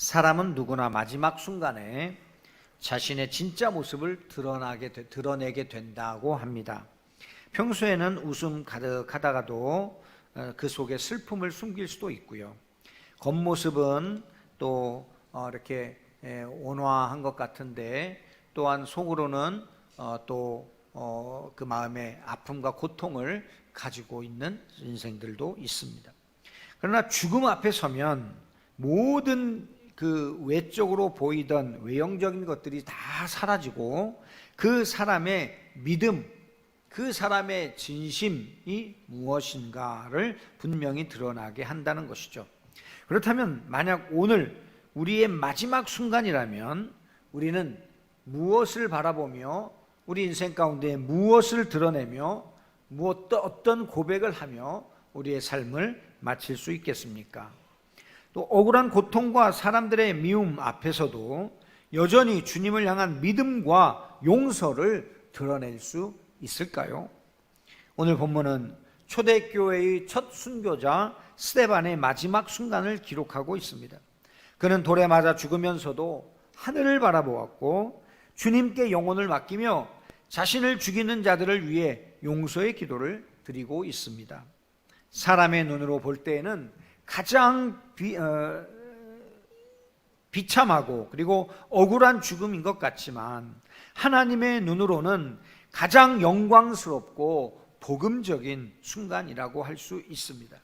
사람은 누구나 마지막 순간에 자신의 진짜 모습을 드러나게 되- 드러내게 된다고 합니다. 평소에는 웃음 가득하다가도 어, 그 속에 슬픔을 숨길 수도 있고요. 겉모습은 또 어, 이렇게 에, 온화한 것 같은데 또한 속으로는 어, 또그 마음의 아픔과 고통을 가지고 있는 인생들도 있습니다. 그러나 죽음 앞에 서면 모든 그 외적으로 보이던 외형적인 것들이 다 사라지고 그 사람의 믿음, 그 사람의 진심이 무엇인가를 분명히 드러나게 한다는 것이죠. 그렇다면 만약 오늘 우리의 마지막 순간이라면 우리는 무엇을 바라보며 우리 인생 가운데 무엇을 드러내며 무엇 어떤 고백을 하며 우리의 삶을 마칠 수 있겠습니까? 또 억울한 고통과 사람들의 미움 앞에서도 여전히 주님을 향한 믿음과 용서를 드러낼 수 있을까요? 오늘 본문은 초대교회의 첫 순교자 스테반의 마지막 순간을 기록하고 있습니다. 그는 돌에 맞아 죽으면서도 하늘을 바라보았고 주님께 영혼을 맡기며 자신을 죽이는 자들을 위해 용서의 기도를 드리고 있습니다. 사람의 눈으로 볼 때에는 가장 비, 어, 비참하고 그리고 억울한 죽음인 것 같지만 하나님의 눈으로는 가장 영광스럽고 복음적인 순간이라고 할 수 있습니다.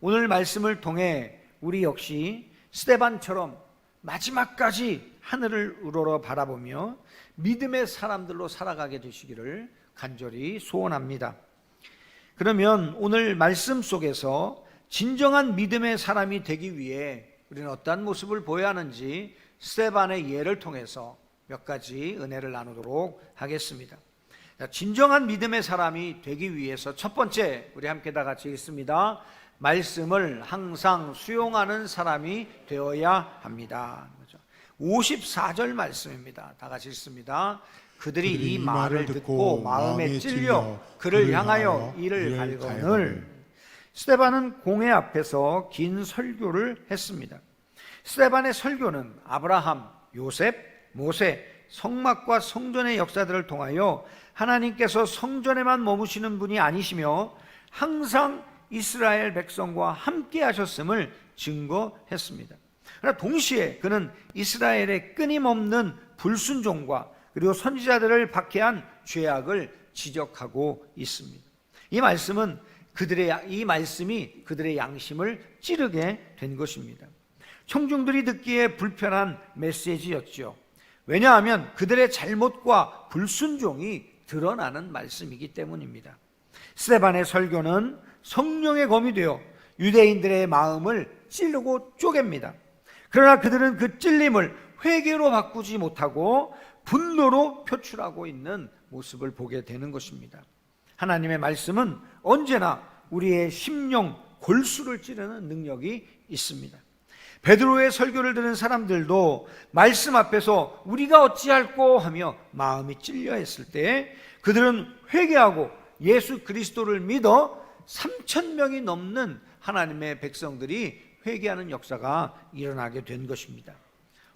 오늘 말씀을 통해 우리 역시 스테반처럼 마지막까지 하늘을 우러러 바라보며 믿음의 사람들로 살아가게 되시기를 간절히 소원합니다. 그러면 오늘 말씀 속에서 진정한 믿음의 사람이 되기 위해 우리는 어떠한 모습을 보여야 하는지 스테반의 예를 통해서 몇 가지 은혜를 나누도록 하겠습니다. 자, 진정한 믿음의 사람이 되기 위해서 첫 번째 우리 함께 다 같이 읽습니다. 말씀을 항상 수용하는 사람이 되어야 합니다. 54절 말씀입니다. 다 같이 읽습니다. 그들이 이 말을 듣고 마음에 찔려 그를 향하여 이를 갈거늘 스테반은 공회 앞에서 긴 설교를 했습니다. 스테반의 설교는 아브라함, 요셉, 모세, 성막과 성전의 역사들을 통하여 하나님께서 성전에만 머무시는 분이 아니시며 항상 이스라엘 백성과 함께 하셨음을 증거했습니다. 그러나 동시에 그는 이스라엘의 끊임없는 불순종과 그리고 선지자들을 박해한 죄악을 지적하고 있습니다. 이 말씀은 그들의 이 말씀이 그들의 양심을 찌르게 된 것입니다. 청중들이 듣기에 불편한 메시지였죠. 왜냐하면 그들의 잘못과 불순종이 드러나는 말씀이기 때문입니다. 스테반의 설교는 성령의 검이 되어 유대인들의 마음을 찌르고 쪼갭니다. 그러나 그들은 그 찔림을 회개로 바꾸지 못하고 분노로 표출하고 있는 모습을 보게 되는 것입니다. 하나님의 말씀은 언제나 우리의 심령 골수를 찌르는 능력이 있습니다. 베드로의 설교를 들은 사람들도 말씀 앞에서 우리가 어찌할꼬 하며 마음이 찔려 했을 때 그들은 회개하고 예수 그리스도를 믿어 3천 명이 넘는 하나님의 백성들이 회개하는 역사가 일어나게 된 것입니다.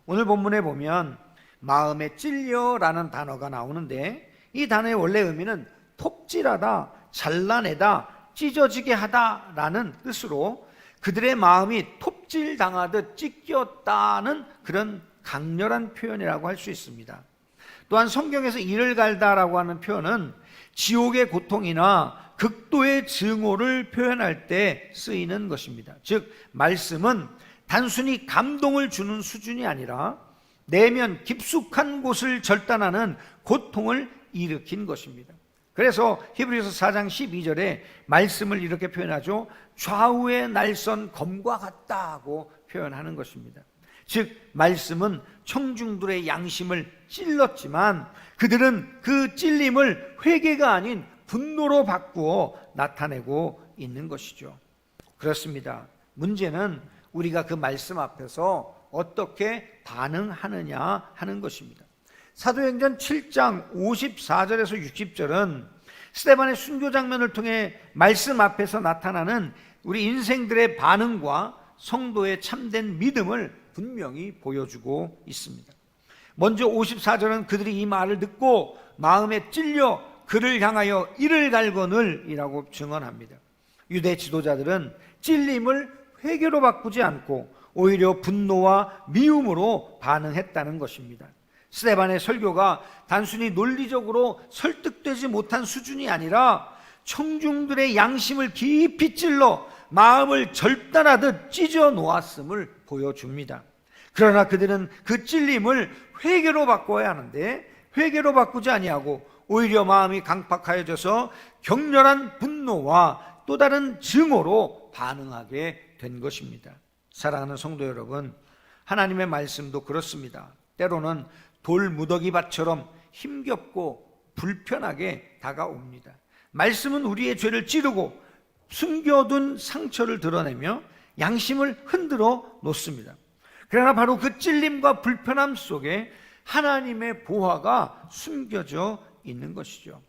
오늘 본문에 보면 마음에 찔려라는 단어가 나오는데 이 단어의 원래 의미는 톱질하다, 잘라내다, 찢어지게 하다라는 뜻으로 그들의 마음이 톱질 당하듯 찢겼다는 그런 강렬한 표현이라고 할 수 있습니다. 또한 성경에서 이를 갈다라고 하는 표현은 지옥의 고통이나 극도의 증오를 표현할 때 쓰이는 것입니다. 즉, 말씀은 단순히 감동을 주는 수준이 아니라 내면 깊숙한 곳을 절단하는 고통을 일으킨 것입니다. 그래서 히브리서 4장 12절에 말씀을 이렇게 표현하죠. 좌우의 날선 검과 같다고 표현하는 것입니다. 즉 말씀은 청중들의 양심을 찔렀지만 그들은 그 찔림을 회개가 아닌 분노로 바꾸어 나타내고 있는 것이죠. 그렇습니다. 문제는 우리가 그 말씀 앞에서 어떻게 반응하느냐 하는 것입니다. 사도행전 7장 54절에서 60절은 스테반의 순교 장면을 통해 말씀 앞에서 나타나는 우리 인생들의 반응과 성도의 참된 믿음을 분명히 보여주고 있습니다. 먼저 54절은 그들이 이 말을 듣고 마음에 찔려 그를 향하여 이를 갈거늘이라고 증언합니다. 유대 지도자들은 찔림을 회개로 바꾸지 않고 오히려 분노와 미움으로 반응했다는 것입니다. 스테반의 설교가 단순히 논리적으로 설득되지 못한 수준이 아니라 청중들의 양심을 깊이 찔러 마음을 절단하듯 찢어 놓았음을 보여줍니다. 그러나 그들은 그 찔림을 회개로 바꿔야 하는데 회개로 바꾸지 아니하고 오히려 마음이 강팍하여져서 격렬한 분노와 또 다른 증오로 반응하게 된 것입니다. 사랑하는 성도 여러분, 하나님의 말씀도 그렇습니다. 때로는 돌 무더기 밭처럼 힘겹고 불편하게 다가옵니다. 말씀은 우리의 죄를 찌르고 숨겨둔 상처를 드러내며 양심을 흔들어 놓습니다. 그러나 바로 그 찔림과 불편함 속에 하나님의 보화가 숨겨져 있는 것이죠.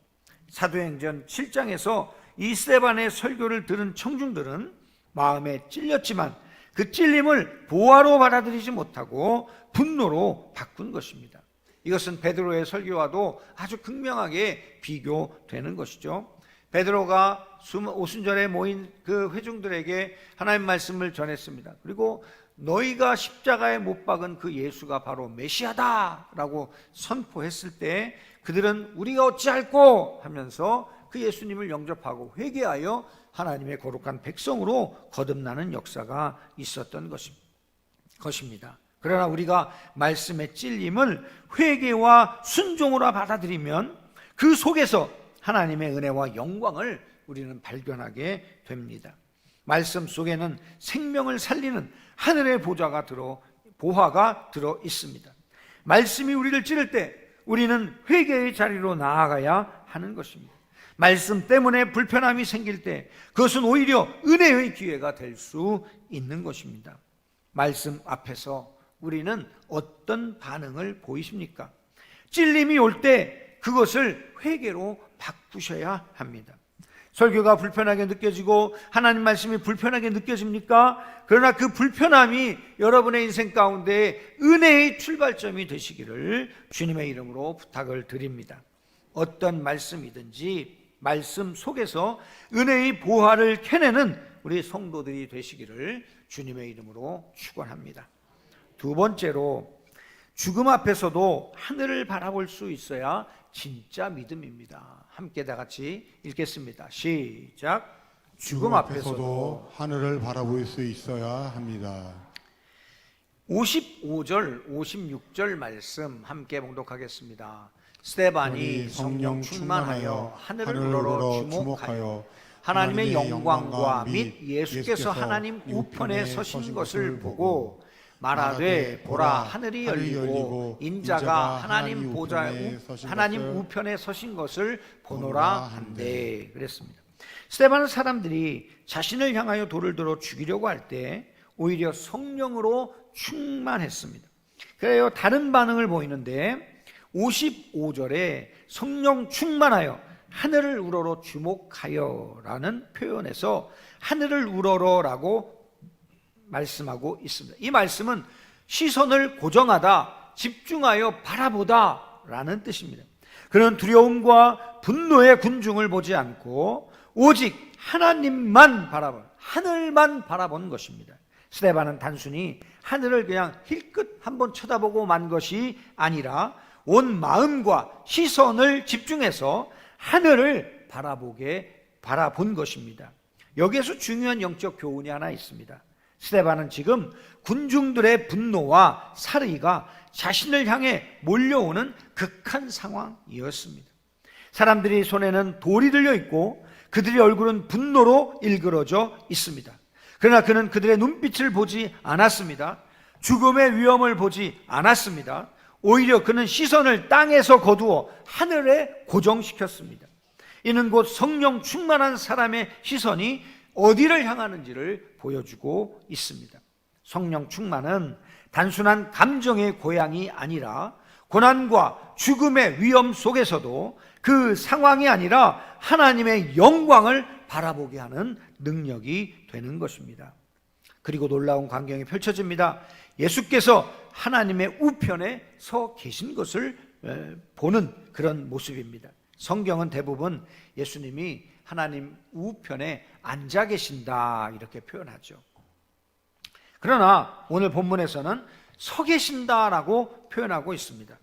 사도행전 7장에서 이 스테반의 설교를 들은 청중들은 마음에 찔렸지만 그 찔림을 보화로 받아들이지 못하고 분노로 바꾼 것입니다. 이것은 베드로의 설교와도 아주 극명하게 비교되는 것이죠. 베드로가 오순절에 모인 그 회중들에게 하나님 말씀을 전했습니다. 그리고 너희가 십자가에 못 박은 그 예수가 바로 메시아다라고 선포했을 때 그들은 우리가 어찌할꼬 하면서 그 예수님을 영접하고 회개하여 하나님의 거룩한 백성으로 거듭나는 역사가 있었던 것입니다. 그러나 우리가 말씀의 찔림을 회개와 순종으로 받아들이면 그 속에서 하나님의 은혜와 영광을 우리는 발견하게 됩니다. 말씀 속에는 생명을 살리는 하늘의 보좌가 들어 보화가 들어 있습니다. 말씀이 우리를 찌를 때 우리는 회개의 자리로 나아가야 하는 것입니다. 말씀 때문에 불편함이 생길 때 그것은 오히려 은혜의 기회가 될 수 있는 것입니다. 말씀 앞에서 우리는 어떤 반응을 보이십니까? 찔림이 올 때 그것을 회개로 바꾸셔야 합니다. 설교가 불편하게 느껴지고 하나님 말씀이 불편하게 느껴집니까? 그러나 그 불편함이 여러분의 인생 가운데 은혜의 출발점이 되시기를 주님의 이름으로 부탁을 드립니다. 어떤 말씀이든지 말씀 속에서 은혜의 보화를 캐내는 우리 성도들이 되시기를 주님의 이름으로 축원합니다. 두 번째로 죽음 앞에서도 하늘을 바라볼 수 있어야 진짜 믿음입니다. 함께 다 같이 읽겠습니다. 시작. 죽음 앞에서도 하늘을 바라볼 수 있어야 합니다. 55절, 56절 말씀 함께 봉독하겠습니다. 스테반이 성령 충만하여 하늘을 우러러 주목하여 하나님의 영광과 및 예수께서 하나님 우편에 서신 것을 보고 말하되 보라 하늘이 열리고 인자가 하나님 보좌 하나님 우편에 서신 것을 보노라 한대 그랬습니다. 스테반은 사람들이 자신을 향하여 돌을 들어 죽이려고 할 때 오히려 성령으로 충만했습니다. 그래요 다른 반응을 보이는데 55절에 성령 충만하여 하늘을 우러러 주목하여라는 표현에서 하늘을 우러러라고 말씀하고 있습니다. 이 말씀은 시선을 고정하다, 집중하여 바라보다 라는 뜻입니다. 그런 두려움과 분노의 군중을 보지 않고 오직 하나님만 바라본, 하늘만 바라본 것입니다. 스테반은 단순히 하늘을 그냥 힐끗 한번 쳐다보고 만 것이 아니라 온 마음과 시선을 집중해서 하늘을 바라보게 바라본 것입니다. 여기에서 중요한 영적 교훈이 하나 있습니다. 스테반은 지금 군중들의 분노와 살의가 자신을 향해 몰려오는 극한 상황이었습니다. 사람들이 손에는 돌이 들려 있고 그들의 얼굴은 분노로 일그러져 있습니다. 그러나 그는 그들의 눈빛을 보지 않았습니다. 죽음의 위험을 보지 않았습니다. 오히려 그는 시선을 땅에서 거두어 하늘에 고정시켰습니다. 이는 곧 성령 충만한 사람의 시선이 어디를 향하는지를 보여주고 있습니다. 성령 충만은 단순한 감정의 고향이 아니라 고난과 죽음의 위험 속에서도 그 상황이 아니라 하나님의 영광을 바라보게 하는 능력이 되는 것입니다. 그리고 놀라운 광경이 펼쳐집니다. 예수께서 하나님의 우편에 서 계신 것을 에, 보는 그런 모습입니다. 성경은 대부분 예수님이 하나님 우편에 앉아 계신다 이렇게 표현하죠. 그러나 오늘 본문에서는 서 계신다라고 표현하고 있습니다.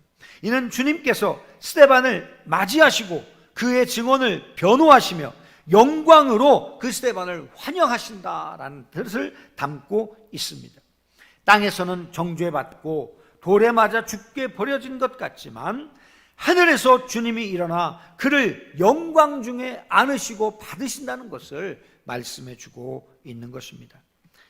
이는 주님께서 스테반을 맞이하시고 그의 증언을 변호하시며 영광으로 그 스테반을 환영하신다라는 뜻을 담고 있습니다. 땅에서는 정죄받고 돌에 맞아 죽게 버려진 것 같지만 하늘에서 주님이 일어나 그를 영광 중에 안으시고 받으신다는 것을 말씀해 주고 있는 것입니다.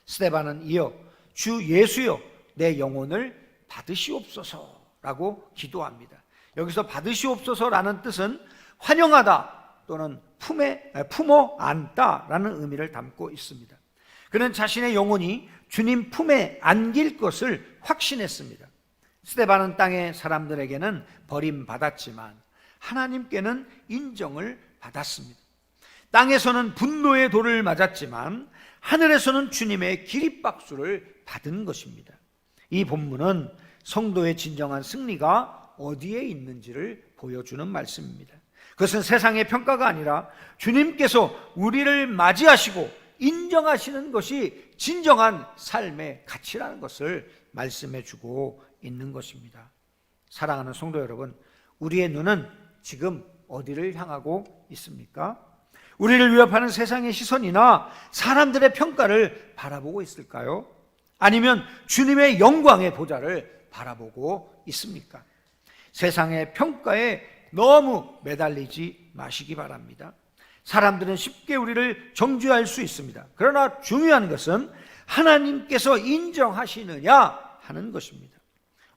스테반은 이어 주 예수여 내 영혼을 받으시옵소서라고 기도합니다. 여기서 받으시옵소서라는 뜻은 환영하다 또는 품에 품어 안다라는 의미를 담고 있습니다. 그는 자신의 영혼이 주님 품에 안길 것을 확신했습니다. 스테반은 땅의 사람들에게는 버림받았지만 하나님께는 인정을 받았습니다. 땅에서는 분노의 돌을 맞았지만 하늘에서는 주님의 기립박수를 받은 것입니다. 이 본문은 성도의 진정한 승리가 어디에 있는지를 보여주는 말씀입니다. 그것은 세상의 평가가 아니라 주님께서 우리를 맞이하시고 인정하시는 것이 진정한 삶의 가치라는 것을 말씀해 주고 있는 것입니다. 사랑하는 성도 여러분, 우리의 눈은 지금 어디를 향하고 있습니까? 우리를 위협하는 세상의 시선이나 사람들의 평가를 바라보고 있을까요? 아니면 주님의 영광의 보좌를 바라보고 있습니까? 세상의 평가에 너무 매달리지 마시기 바랍니다. 사람들은 쉽게 우리를 정죄할 수 있습니다. 그러나 중요한 것은 하나님께서 인정하시느냐 하는 것입니다.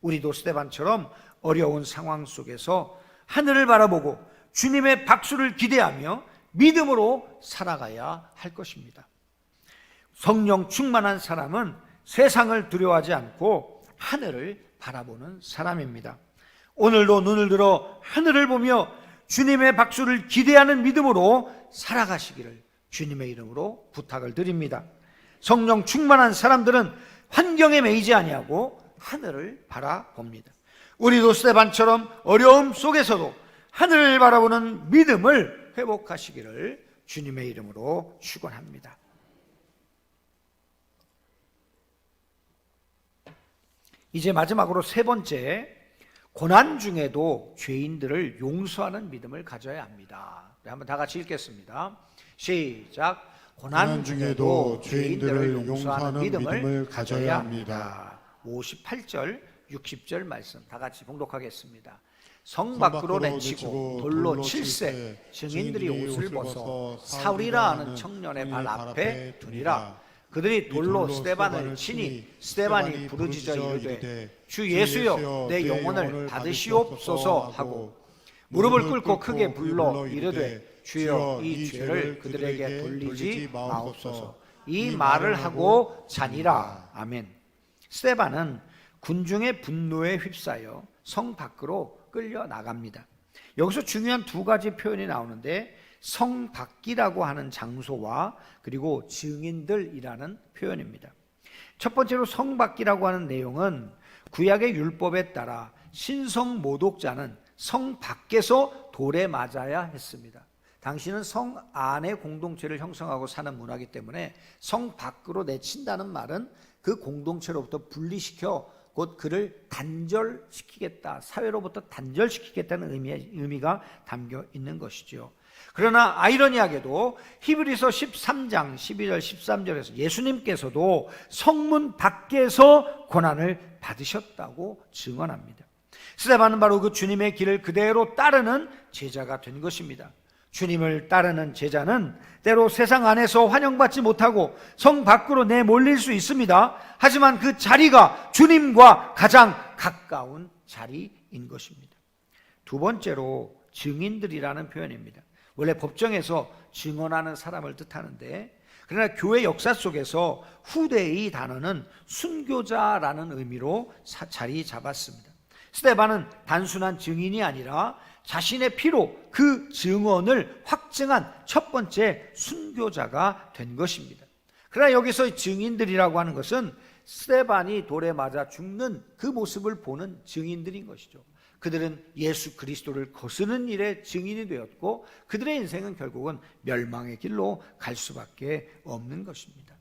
우리도 스테반처럼 어려운 상황 속에서 하늘을 바라보고 주님의 박수를 기대하며 믿음으로 살아가야 할 것입니다. 성령 충만한 사람은 세상을 두려워하지 않고 하늘을 바라보는 사람입니다. 오늘도 눈을 들어 하늘을 보며 주님의 박수를 기대하는 믿음으로 살아가시기를 주님의 이름으로 부탁을 드립니다. 성령 충만한 사람들은 환경에 매이지 아니하고 하늘을 바라봅니다. 우리도 스테반처럼 어려움 속에서도 하늘을 바라보는 믿음을 회복하시기를 주님의 이름으로 축원합니다. 이제 마지막으로 세 번째 고난 중에도 죄인들을 용서하는 믿음을 가져야 합니다. 네, 한번 다 같이 읽겠습니다. 시작. 고난 중에도 죄인들을 용서하는 믿음을 가져야 합니다. 58절, 60절 말씀 다 같이 봉독하겠습니다. 성 밖으로 내치고 돌로 칠세 증인들이 옷을 벗어 사울이라 하는 청년의 발 앞에 두리라. 그들이 돌로 스테반을 치니 스테반이 부르짖어 이르되 주 예수여 내 영혼을 받으시옵소서 하고 무릎을 꿇고 크게 불러 이르되 주여 이 죄를 그들에게 돌리지 마옵소서. 이 말을 하고 자니라. 아멘. 스테반은 군중의 분노에 휩싸여 성 밖으로 끌려 나갑니다. 여기서 중요한 두 가지 표현이 나오는데 성 밖이라고 하는 장소와 그리고 증인들이라는 표현입니다. 첫 번째로 성 밖이라고 하는 내용은 구약의 율법에 따라 신성 모독자는 성 밖에서 돌에 맞아야 했습니다. 당신은 성 안에 공동체를 형성하고 사는 문화이기 때문에 성 밖으로 내친다는 말은 그 공동체로부터 분리시켜 곧 그를 단절시키겠다, 사회로부터 단절시키겠다는 의미, 의미가 담겨 있는 것이죠. 그러나 아이러니하게도 히브리서 13장 12절 13절에서 예수님께서도 성문 밖에서 고난을 받으셨다고 증언합니다. 스테반은 바로 그 주님의 길을 그대로 따르는 제자가 된 것입니다. 주님을 따르는 제자는 때로 세상 안에서 환영받지 못하고 성 밖으로 내몰릴 수 있습니다. 하지만 그 자리가 주님과 가장 가까운 자리인 것입니다. 두 번째로 증인들이라는 표현입니다. 원래 법정에서 증언하는 사람을 뜻하는데 그러나 교회 역사 속에서 후대의 단어는 순교자라는 의미로 자리 잡았습니다. 스테반은 단순한 증인이 아니라 자신의 피로 그 증언을 확증한 첫 번째 순교자가 된 것입니다. 그러나 여기서 증인들이라고 하는 것은 스테반이 돌에 맞아 죽는 그 모습을 보는 증인들인 것이죠. 그들은 예수 그리스도를 거스는 일에 증인이 되었고 그들의 인생은 결국은 멸망의 길로 갈 수밖에 없는 것입니다.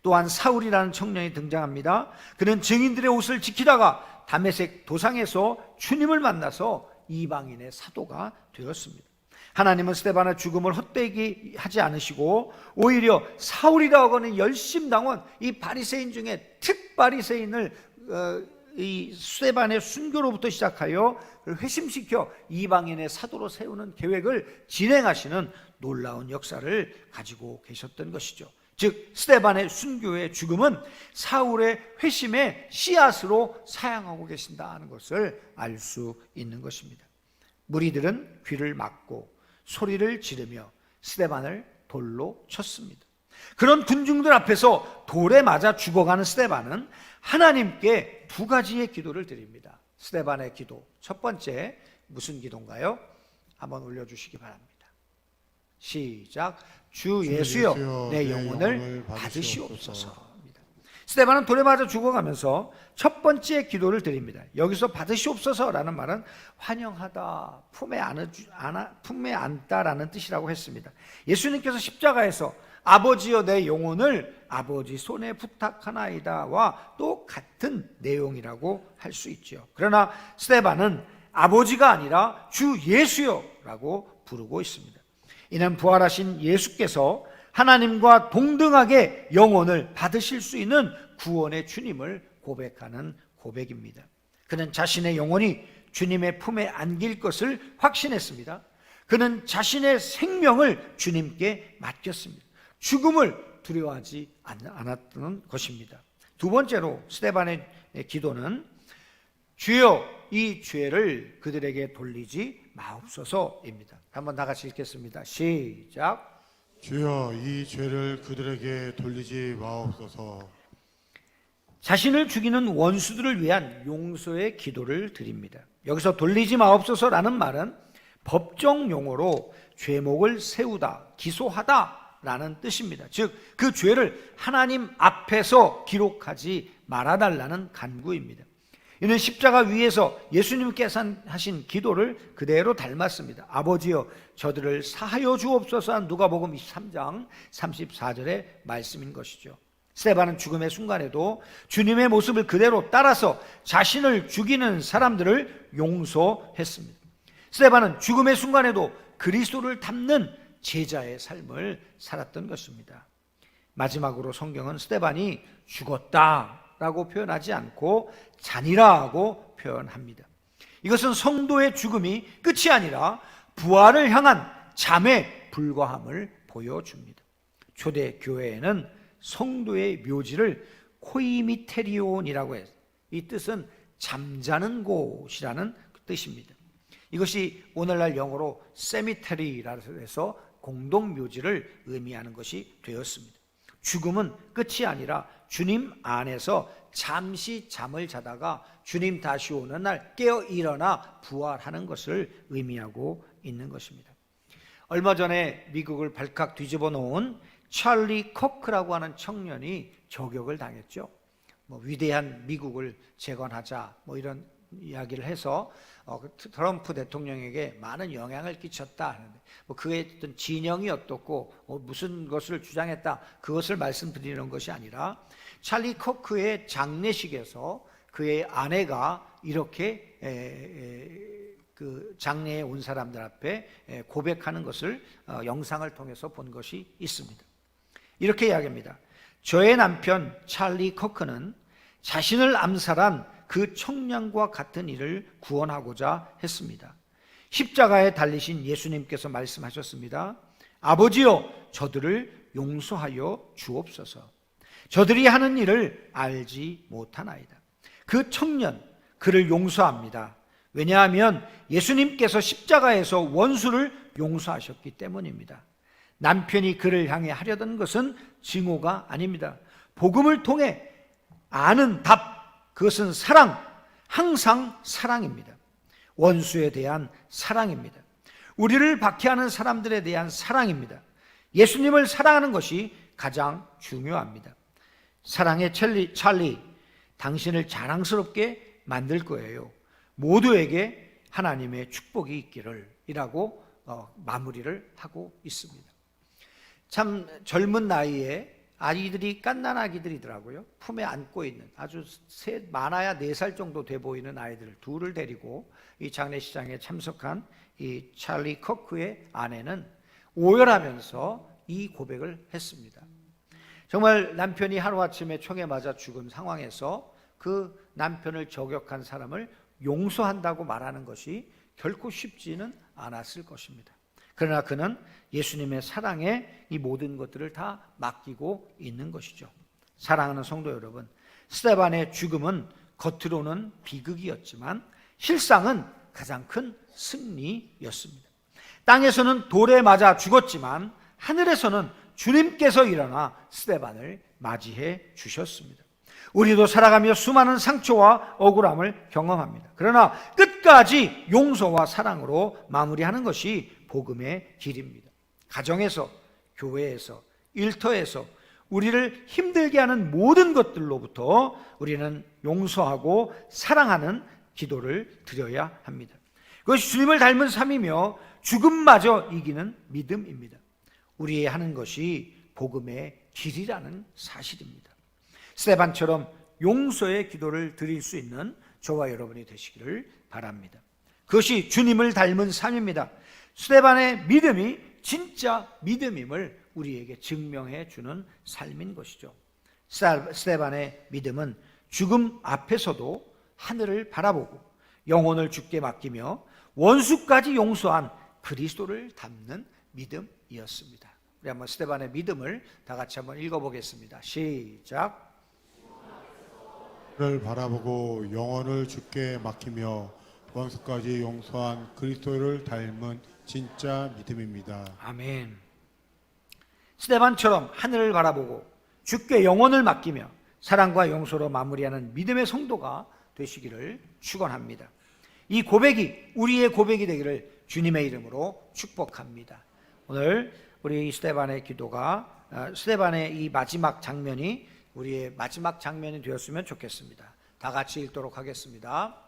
또한 사울이라는 청년이 등장합니다. 그는 증인들의 옷을 지키다가 담에색 도상에서 주님을 만나서 이방인의 사도가 되었습니다. 하나님은 스테반의 죽음을 헛되게 하지 않으시고 오히려 사울이라고 하는 열심당원 이 바리새인 중에 특바리새인을 어, 이 스테반의 순교로부터 시작하여 회심시켜 이방인의 사도로 세우는 계획을 진행하시는 놀라운 역사를 가지고 계셨던 것이죠. 즉 스테반의 순교의 죽음은 사울의 회심의 씨앗으로 사양하고 계신다는 것을 알 수 있는 것입니다. 무리들은 귀를 막고 소리를 지르며 스테반을 돌로 쳤습니다. 그런 군중들 앞에서 돌에 맞아 죽어가는 스테반은 하나님께 두 가지의 기도를 드립니다. 스테반의 기도. 첫 번째, 무슨 기도인가요? 한번 올려주시기 바랍니다. 시작. 주주 예수여, 예수여, 내내 영혼을 영혼을 받으시옵소서. 스테반은 돌에 맞아 죽어가면서 첫 번째 기도를 드립니다. 여기서 받으시옵소서라는 말은 환영하다, 품에 안아, 안아, 품에 안다라는 뜻이라고 했습니다. 예수님께서 십자가에서 아버지여 내 영혼을 아버지 손에 부탁하나이다와 또 같은 내용이라고 할 수 있죠. 그러나 스테반은 아버지가 아니라 주 예수여라고 부르고 있습니다. 이는 부활하신 예수께서 하나님과 동등하게 영혼을 받으실 수 있는 구원의 주님을 고백하는 고백입니다. 그는 자신의 영혼이 주님의 품에 안길 것을 확신했습니다. 그는 자신의 생명을 주님께 맡겼습니다. 죽음을 두려워하지 않았던 것입니다. 두 번째로 스테반의 기도는 주여 이 죄를 그들에게 돌리지 마옵소서입니다. 한번 다 같이 읽겠습니다. 시작. 주여 이 죄를 그들에게 돌리지 마옵소서. 자신을 죽이는 원수들을 위한 용서의 기도를 드립니다. 여기서 돌리지 마옵소서라는 말은 법정 용어로 죄목을 세우다, 기소하다라는 뜻입니다. 즉, 그 죄를 하나님 앞에서 기록하지 말아달라는 간구입니다. 이는 십자가 위에서 예수님께서 하신 기도를 그대로 닮았습니다. 아버지여 저들을 사하여 주옵소서 한 누가복음 23장 34절의 말씀인 것이죠. 스테반은 죽음의 순간에도 주님의 모습을 그대로 따라서 자신을 죽이는 사람들을 용서했습니다. 스테반은 죽음의 순간에도 그리스도를 닮는 제자의 삶을 살았던 것입니다. 마지막으로 성경은 스테반이 죽었다 라고 표현하지 않고 잔이라고 표현합니다. 이것은 성도의 죽음이 끝이 아니라 부활을 향한 잠에 불과함을 보여줍니다. 초대 교회에는 성도의 묘지를 코이미테리온이라고 해요. 이 뜻은 잠자는 곳이라는 뜻입니다. 이것이 오늘날 영어로 세미테리라고 해서 공동 묘지를 의미하는 것이 되었습니다. 죽음은 끝이 아니라 주님 안에서 잠시 잠을 자다가 주님 다시 오는 날 깨어 일어나 부활하는 것을 의미하고 있는 것입니다. 얼마 전에 미국을 발칵 뒤집어 놓은 찰리 코크라고 하는 청년이 저격을 당했죠. 뭐 위대한 미국을 재건하자 뭐 이런 이야기를 해서 어, 그 트럼프 대통령에게 많은 영향을 끼쳤다 하는데 뭐 그의 어떤 진영이 어떻고 어, 무슨 것을 주장했다 그것을 말씀드리는 것이 아니라 찰리 코크의 장례식에서 그의 아내가 이렇게 에, 에, 그 장례에 온 사람들 앞에 에, 고백하는 것을 어, 영상을 통해서 본 것이 있습니다. 이렇게 이야기합니다. 저의 남편 찰리 커크는 자신을 암살한 그 청년과 같은 일을 구원하고자 했습니다. 십자가에 달리신 예수님께서 말씀하셨습니다. 아버지여, 저들을 용서하여 주옵소서. 저들이 하는 일을 알지 못하나이다. 그 청년, 그를 용서합니다. 왜냐하면 예수님께서 십자가에서 원수를 용서하셨기 때문입니다. 남편이 그를 향해 하려던 것은 증오가 아닙니다. 복음을 통해 아는 답, 그것은 사랑, 항상 사랑입니다. 원수에 대한 사랑입니다. 우리를 박해하는 사람들에 대한 사랑입니다. 예수님을 사랑하는 것이 가장 중요합니다. 사랑의 찰리, 찰리, 당신을 자랑스럽게 만들 거예요. 모두에게 하나님의 축복이 있기를 이라고 어, 마무리를 하고 있습니다. 참 젊은 나이에 아이들이 깐난 아기들이더라고요. 품에 안고 있는 아주 세, 많아야 네 살 정도 돼 보이는 아이들 둘을 데리고 이 장례식장에 참석한 이 찰리 커크의 아내는 오열하면서 이 고백을 했습니다. 정말 남편이 하루아침에 총에 맞아 죽은 상황에서 그 남편을 저격한 사람을 용서한다고 말하는 것이 결코 쉽지는 않았을 것입니다. 그러나 그는 예수님의 사랑에 이 모든 것들을 다 맡기고 있는 것이죠. 사랑하는 성도 여러분, 스테반의 죽음은 겉으로는 비극이었지만 실상은 가장 큰 승리였습니다. 땅에서는 돌에 맞아 죽었지만 하늘에서는 주님께서 일어나 스테반을 맞이해 주셨습니다. 우리도 살아가며 수많은 상처와 억울함을 경험합니다. 그러나 끝까지 용서와 사랑으로 마무리하는 것이 복음의 길입니다. 가정에서, 교회에서, 일터에서 우리를 힘들게 하는 모든 것들로부터 우리는 용서하고 사랑하는 기도를 드려야 합니다. 그것이 주님을 닮은 삶이며 죽음마저 이기는 믿음입니다. 우리의 하는 것이 복음의 길이라는 사실입니다. 스테반처럼 용서의 기도를 드릴 수 있는 저와 여러분이 되시기를 바랍니다. 그것이 주님을 닮은 삶입니다. 스테반의 믿음이 진짜 믿음임을 우리에게 증명해 주는 삶인 것이죠. 스테반의 믿음은 죽음 앞에서도 하늘을 바라보고 영혼을 죽게 맡기며 원수까지 용서한 그리스도를 담는 믿음이었습니다. 우리 한번 스테반의 믿음을 다 같이 한번 읽어보겠습니다. 시작. 를 바라보고 영혼을 주께 맡기며 원수까지 용서한 그리스도를 닮은 진짜 믿음입니다. 아멘. 스테반처럼 하늘을 바라보고 주께 영혼을 맡기며 사랑과 용서로 마무리하는 믿음의 성도가 되시기를 축원합니다. 이 고백이 우리의 고백이 되기를 주님의 이름으로 축복합니다. 오늘 우리 스테반의 기도가 아, 스테반의 이 마지막 장면이 우리의 마지막 장면이 되었으면 좋겠습니다. 다 같이 읽도록 하겠습니다.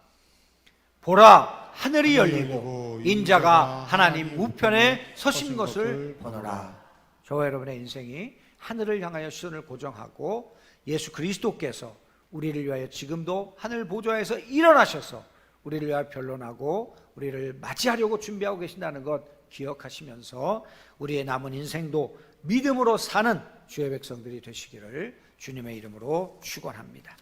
보라 하늘이 열리고 인자가 하나님 우편에 서신 것을 보노라. 저와 여러분의 인생이 하늘을 향하여 시선을 고정하고 예수 그리스도께서 우리를 위하여 지금도 하늘 보좌에서 일어나셔서 우리를 위하여 변론하고 우리를 맞이하려고 준비하고 계신다는 것 기억하시면서 우리의 남은 인생도 믿음으로 사는 주의 백성들이 되시기를 주님의 이름으로 축원합니다.